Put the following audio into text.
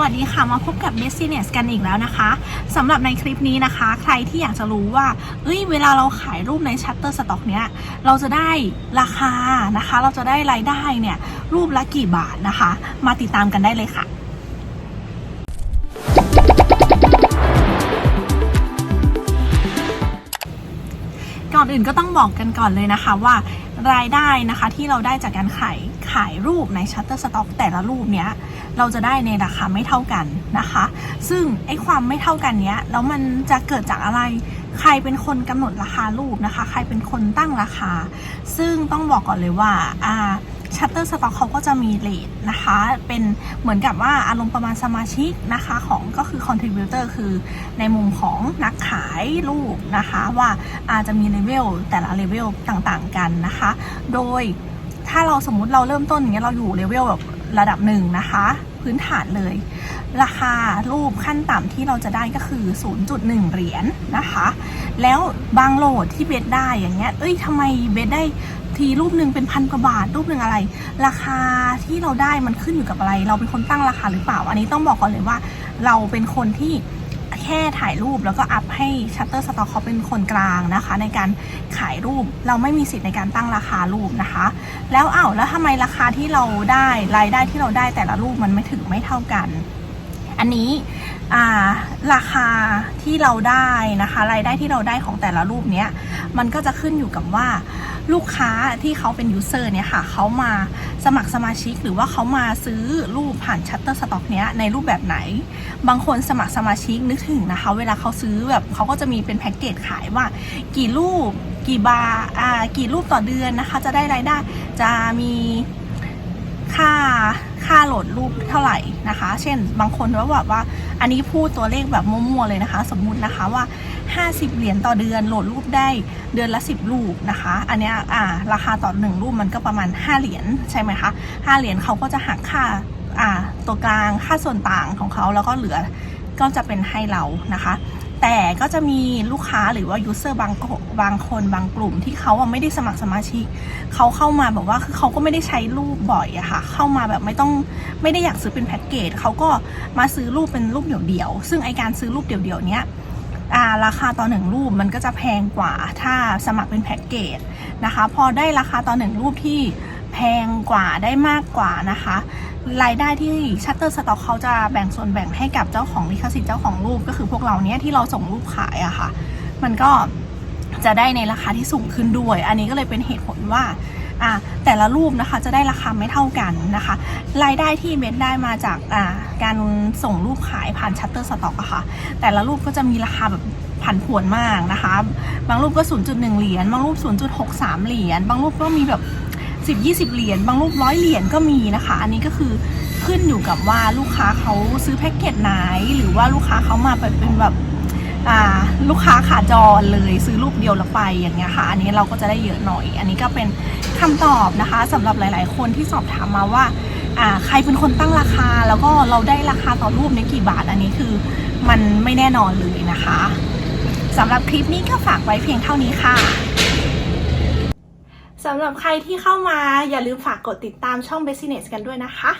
วัสดีค่ะ มาพบกับ Business กันอีกแล้วนะคะสำหรับในคลิปนี้นะคะ ใครที่อยากจะรู้ว่าเอ้ยเวลาเราขายรูปใน Shutterstock เนี้ยเราจะได้ราคานะคะ เราจะได้รายได้เนี่ยรูปละกี่บาทนะคะ มาติดตามกันได้เลยค่ะก่อนอื่นก็ต้องบอกกันก่อนเลยนะคะว่ารายได้นะคะที่เราได้จากการขาย ขายรูปใน Shutterstock แต่ละรูปเนี้ยเราจะได้ในราคาไม่เท่ากันนะคะ ซึ่งไอ้ความไม่เท่ากันเนี้ยแล้วมันจะเกิดจากอะไรใครเป็นคนกำหนดราคารูปนะคะ ใครเป็นคนตั้งราคา ซึ่งต้องบอกก่อนเลยว่าอ่า Shutterstock เขาก็จะมีเลทนะคะ เป็นเหมือนกับว่าอารมณ์ประมาณสมาชิกนะคะ ของก็คือ contributor คือในมุมของนักขายรูปนะคะ ว่าอาจจะมีเลเวลแต่ละเลเวลต่างๆกันนะคะ โดย ถ้าเราสมมุติเราเริ่มต้นอย่างเงี้ยเราอยู่เลเวลแบบระดับหนึ่งนะคะ พื้นฐานเลย ราคารูปขั้นต่ำที่เราจะได้ก็คือ 0.1 เหรียญนะคะ แล้วบางโหลดที่เบสได้อย่างเงี้ย เอ้ยทำไมเบสได้ทีรูปหนึ่งเป็นพันกว่าบาทรูปหนึ่งอะไร ราคาที่เราได้มันขึ้นอยู่กับอะไร เราเป็นคนตั้งราคาหรือเปล่า อันนี้ต้องบอกก่อนเลยว่า เราเป็นคนที่ แค่ถ่ายรูปแล้วก็อัพให้ Shutterstock เขาเป็นคนกลางนะคะ ในการขายรูปเราไม่มีสิทธิ์ในการตั้งราคารูปนะคะ แล้วเอ้าแล้วทำไมราคาที่เราได้รายได้ที่เราได้แต่ละรูปมันไม่ถึงไม่เท่ากัน อันนี้ราคาที่เราได้นะคะ รายได้ที่เราได้ของแต่ละรูปเนี้ยมันก็จะขึ้นอยู่กับว่า ลูกค้าที่เขาเป็นยูเซอร์เนี่ยค่ะเขามาสมัครสมาชิกหรือว่าเขามาซื้อรูปผ่าน Shutterstock เนี้ยในรูปแบบไหน บางคนสมัครสมาชิกนึกถึงนะคะ เวลาเขาซื้อแบบเขาก็จะมีเป็นแพ็กเกจขายว่า กี่รูปกี่บาอ่ากี่รูปต่อเดือนนะคะ จะได้รายได้จะมีค่าค่าโหลดรูปเท่าไหร่นะคะ เช่น บางคนว่าแบบว่าอันนี้พูดตัวเลขแบบมั่วๆเลยนะคะ สมมุตินะคะว่า 50 เหรียญต่อเดือนโหลดรูปได้เดือนละ 10 รูปนะคะ อันนี้อ่าราคาต่อหนึ่งรูปมันก็ประมาณ 5 เหรียญใช่ไหมคะ 5 เหรียญเขาก็จะหักค่าอ่าตัวกลางค่าส่วนต่างของเขาแล้วก็เหลือก็จะเป็นให้เรานะคะ แต่ก็จะมีลูกค้าหรือว่ายูเซอร์บางคนบางคนบางกลุ่มที่เขาไม่ได้สมัครสมาชิกเขาเข้ามาแบบว่าคือเขาก็ไม่ได้ใช้รูปบ่อยอะค่ะ เข้ามาแบบไม่ต้องไม่ได้อยากซื้อเป็นแพ็กเกจเขาก็มาซื้อรูปเป็นรูปเดี่ยวๆซึ่งไอการซื้อรูปเดี่ยวๆเนี้ย ราคาต่อหนึ่งรูปมันก็จะแพงกว่าถ้าสมัครเป็นแพ็กเกจนะคะ พอได้ราคาต่อหนึ่งรูปที่แพงกว่าได้มากกว่านะคะ รายได้ที่ Shutterstock เขาจะแบ่งส่วนแบ่งให้กับเจ้าของลิขสิทธิ์เจ้าของรูปก็คือพวกเราเนี้ยที่เราส่งรูปขายอะค่ะ มันก็จะได้ในราคาที่สูงขึ้นด้วย อันนี้ก็เลยเป็นเหตุผลว่า อ่าแต่ละรูปนะคะจะได้ราคาไม่เท่ากันนะคะ รายได้ที่เบสได้มาจากอ่าการส่งรูปขายผ่าน Shutterstock อะค่ะ แต่ละรูปก็จะมีราคาแบบผันผวนมากนะคะ บางรูปก็ 0.1 เหรียญ บางรูป 0.63 เหรียญ บางรูปก็มีแบบ 10 20 เหรียญ บางรูปร้อยเหรียญก็มีนะคะ อันนี้ก็คือขึ้นอยู่กับว่าลูกค้าเขาซื้อแพ็กเกจไหน หรือว่าลูกค้าเขามาเป็นแบบ ลูกค้าขาจรเลยซื้อรูปเดียวแล้วไปอย่างเงี้ยค่ะ อันนี้เราก็จะได้เยอะหน่อย อันนี้ก็เป็นคำตอบนะคะสำหรับหลาย ๆ คนที่สอบถามมาว่าอ่าใครเป็นคนตั้งราคา แล้วก็เราได้ราคาต่อรูปในกี่บาท อันนี้คือมันไม่แน่นอนเลยนะคะสำหรับคลิปนี้ก็ฝากไว้เพียงเท่านี้ค่ะสำหรับใครที่เข้ามาอย่าลืมฝากกดติดตามช่อง Business กันด้วยนะคะ